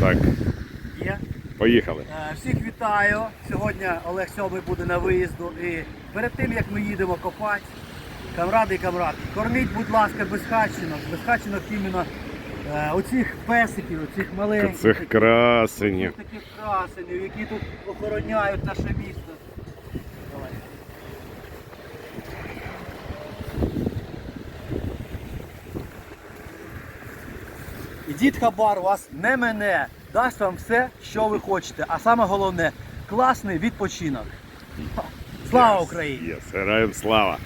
Так, Є. поїхали. Е, Всіх вітаю. Сьогодні Олег Сьомий буде на виїзду. І перед тим як ми їдемо копати, камради і камрадки, корміть, будь ласка, безхатченок. Безхатченок іменно е, оцих песиків, оцих маленьких. Цих красенів. Таких красенів, які тут охороняють наше місто. Дід Хабар вас не мене. Дасть вам все, що ви хочете. А саме головне класний відпочинок. Слава Україні! Єс, героям слава.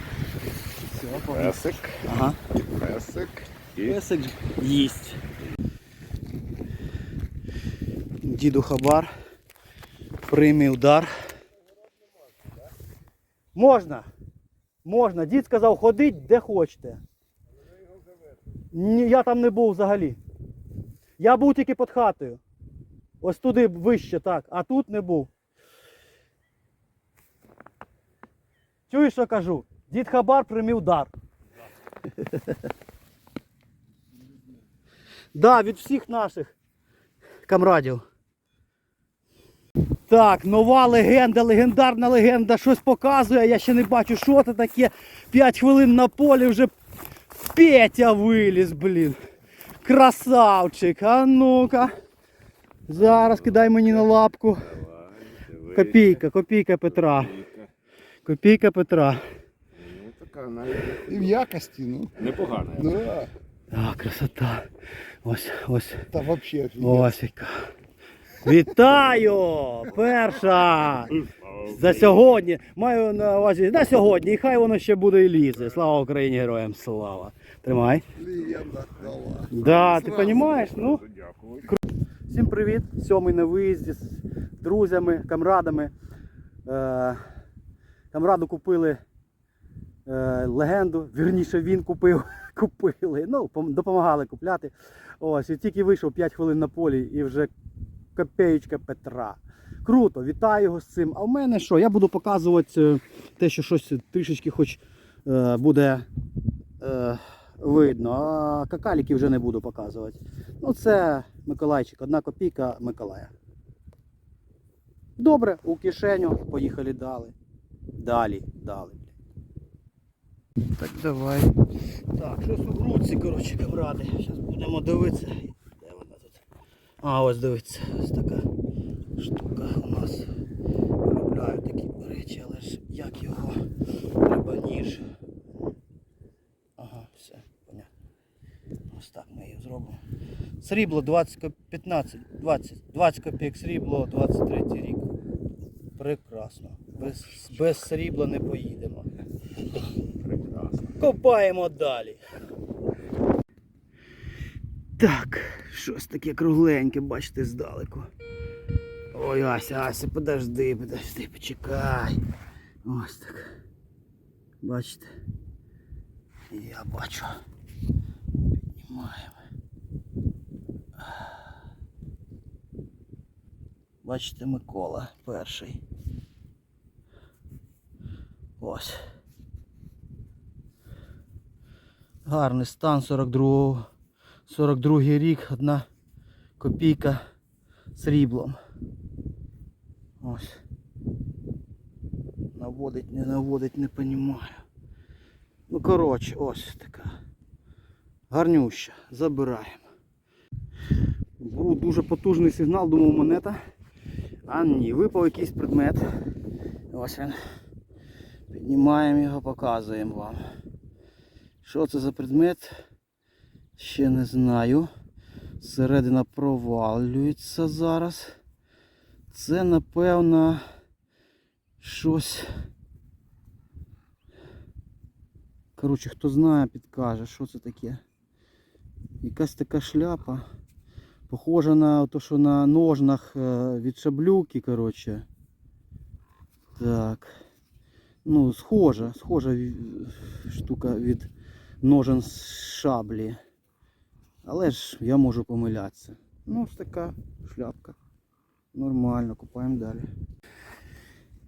Все. Песик, Ага. песик і Песик їсть. Діду Хабар. Приймі удар. Можна. Можна. Дід сказав, ходіть де хочете. Ні, я там не був взагалі. Я був тільки під хатою. Ось туди вище, так, а тут не був. Чуєш, що кажу? Дід Хабар приймів удар. Да, від всіх наших камрадів. Так, нова легенда, легендарна легенда, щось показує, я ще не бачу, що це таке. 5 хвилин на полі вже Петя виліз, блін. Красавчик. А ну-ка. Зараз кидай мені на лапку. Копійка, копійка Петра. Копійка Петра. Ну, така навіть І в якості, ну. непогана. Да. А, красота. Ось, ось. Та взагалі. Ось яка. Вітаю! Перша! За сьогодні. Маю на увазі на сьогодні. І хай воно ще буде і лізе. Слава Україні, героям слава. Тримай. Да, ти розумієш? Ну, всім привіт. Сьомий на виїзді з друзями, камрадами. Е, камраду купили е, легенду. Вірніше він купив. Купили. Ну, допомагали купляти. Ось, і тільки вийшов 5 хвилин на полі і вже копеєчка Петра. Круто, вітаю його з цим. А в мене що? Я буду показувати е, те, що щось трішечки хоч буде видно. А какаліки вже не буду показувати. Ну, це Миколайчик, одна копійка Миколая. Добре, у кишеню, поїхали далі. Далі, далі. Так, давай. Так, щось у грудці, коротше, камради. Зараз будемо дивитися. Де вона тут? А, ось дивіться, ось така штука у нас. Полюбляю такі речі, але ж як його треба ніж. Ага, все, понятно. Ось так ми її зробимо. Срібло 20, 15, 20, 20 копійок срібло, 23 рік. Прекрасно. Без, без срібла не поїдемо. Прекрасно. Копаємо далі. Так, щось таке кругленьке, бачите, здалеку. Ой, Ася, Ася, подожди, подожди, почекай. Ось так. Бачите? Я бачу. Піднімаємо. Бачите, Микола перший. Ось. Гарний стан 42 42 рік, одна копійка сріблом. Ось. Наводить, не наводить, не понімаю. Ну коротше, ось така. Гарнюща. Забираємо. Був дуже потужний сигнал, думав монета. А ні, випав якийсь предмет. Ось він. Піднімаємо його, показуємо вам. Що це за предмет? Ще не знаю. Середина провалюється зараз. Це напевно щось. Коротше, хто знає, підкаже, що це таке. Якась така шляпа. Похожа на те, що на ножнах е, від шаблюки, коротше. Так. Ну, схожа, схожа штука від ножен з шаблі. Але ж я можу помилятися. Ну, ось така шляпка. Нормально, купаємо далі.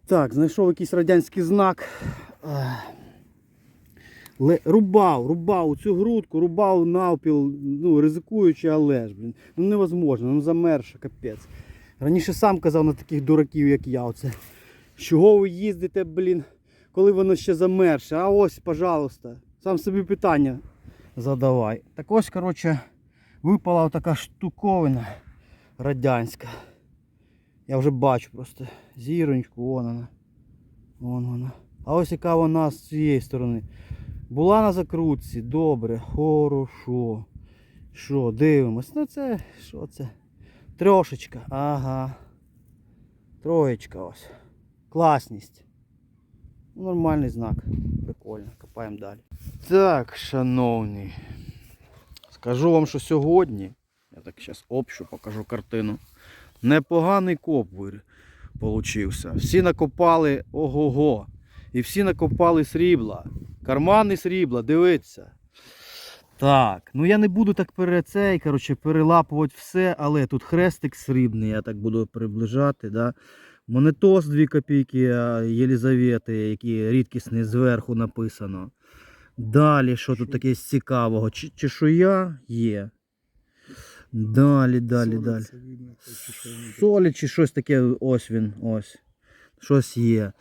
Так, знайшов якийсь радянський знак. Рубав, рубав цю грудку, рубав навпіл, ну, ризикуючи, але ж, блін. Ну невозможно, ну замерше, капець. Раніше сам казав на таких дураків, як я. Оце. Чого ви їздите, блін, коли воно ще замерше? А ось, пожалуйста, сам собі питання задавай. Так ось, коротше, випала така штуковина радянська. Я вже бачу просто зіроньку, вон вона. Вон вона. А ось яка вона з цієї сторони. Була на закрутці, добре, хорошо. Що, дивимось. Ну це, що це? Трошечка, ага. Троєчка ось. Класність. Нормальний знак. Прикольно. Копаємо далі. Так, шановні. Скажу вам, що сьогодні. Я так зараз общу покажу картину. Непоганий коп вир- получився. Всі накопали ого-го. І всі накопали срібла. Кармани срібла, дивіться. Так, ну я не буду так пере цей, коротше, перелапувати все, але тут хрестик срібний, я так буду приближати. Да? Монетос 2 копійки Єлізавети, який рідкісний зверху написано. Далі, що тут таке з цікавого? Чи, чешуя є. Далі, далі, Солі далі. Солі чи щось таке, ось він, ось. Щось є.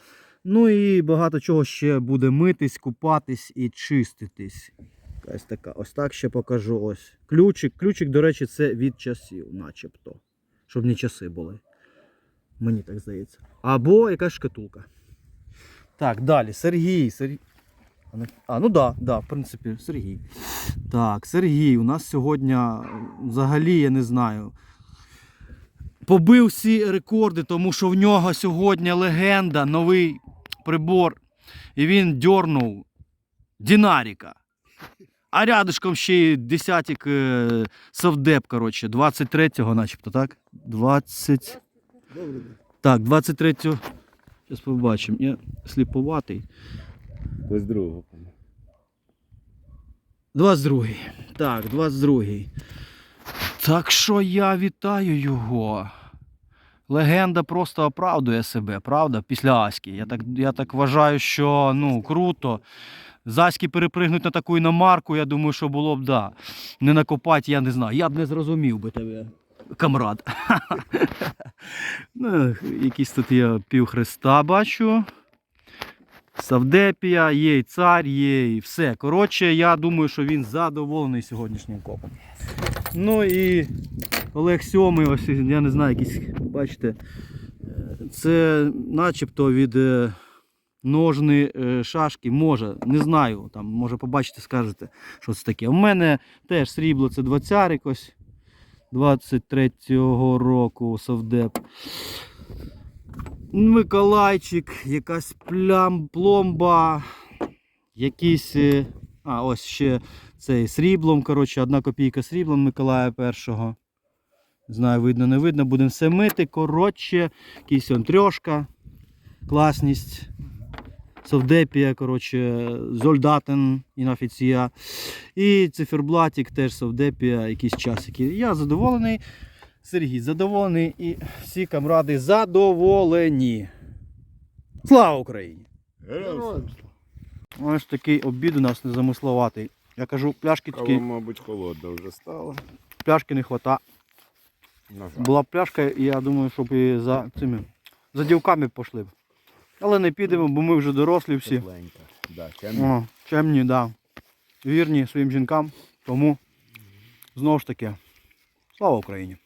Ну і багато чого ще буде митись, купатись і чиститись. Якась така. Ось так ще покажу. Ось. Ключик. Ключик, до речі, це від часів, начебто. Щоб не часи були. Мені так здається. Або якась шкатулка. Так, далі. Сергій. Сергій. А, ну да, да, в принципі, Сергій. Так, Сергій, у нас сьогодні взагалі, я не знаю. Побив всі рекорди, тому що в нього сьогодні легенда, новий прибор. І він дьорнув Дінаріка. А рядышком ще й десятик е, совдеп, коротше, 23-го, начебто, так? 20. Добре, да. Так, 23-го. Зараз побачимо. Я сліповатий. Без другого. 22-й. Так, 22-й. Так що я вітаю його. Легенда просто оправдує себе, правда? Після Аськи. Я так, я так вважаю, що ну, круто. З Аськи перепригнути на таку іномарку, я думаю, що було б да. Не накопати, я не знаю. Я б не зрозумів би тебе, камрад. ну, якісь тут я пів хреста бачу. Савдепія, є і цар, є і все. Коротше, я думаю, що він задоволений сьогоднішнім копом. Ну і Олег Сьомий, ось я не знаю, якісь, бачите, це начебто від е, ножни е, шашки, може, не знаю, там, може побачите, скажете, що це таке. У мене теж срібло, це 20 ось 23-го року Совдеп. Миколайчик, якась плям, пломба, якісь. е, А, ось ще цей сріблом. Коротше, одна копійка сріблом Миколая першого. Не Знаю, видно, не видно. Будемо все мити. Коротше, якийсь он трьошка. Класність. Совдепія, коротше, Зольдатен інофіція. І циферблатик теж Совдепія, якісь часики. Я задоволений. Сергій задоволений і всі камради задоволені. Слава Україні! Героям Ось такий обід у нас незамисловатий. Я кажу, пляшки Кава, мабуть, холодна вже стала. пляшки не хвата. Була б пляшка, і я думаю, щоб і за цими за дівками пішли б. Але не підемо, бо ми вже дорослі всі. Да, темно. О, чемні, да. Вірні своїм жінкам. Тому знову ж таки, слава Україні!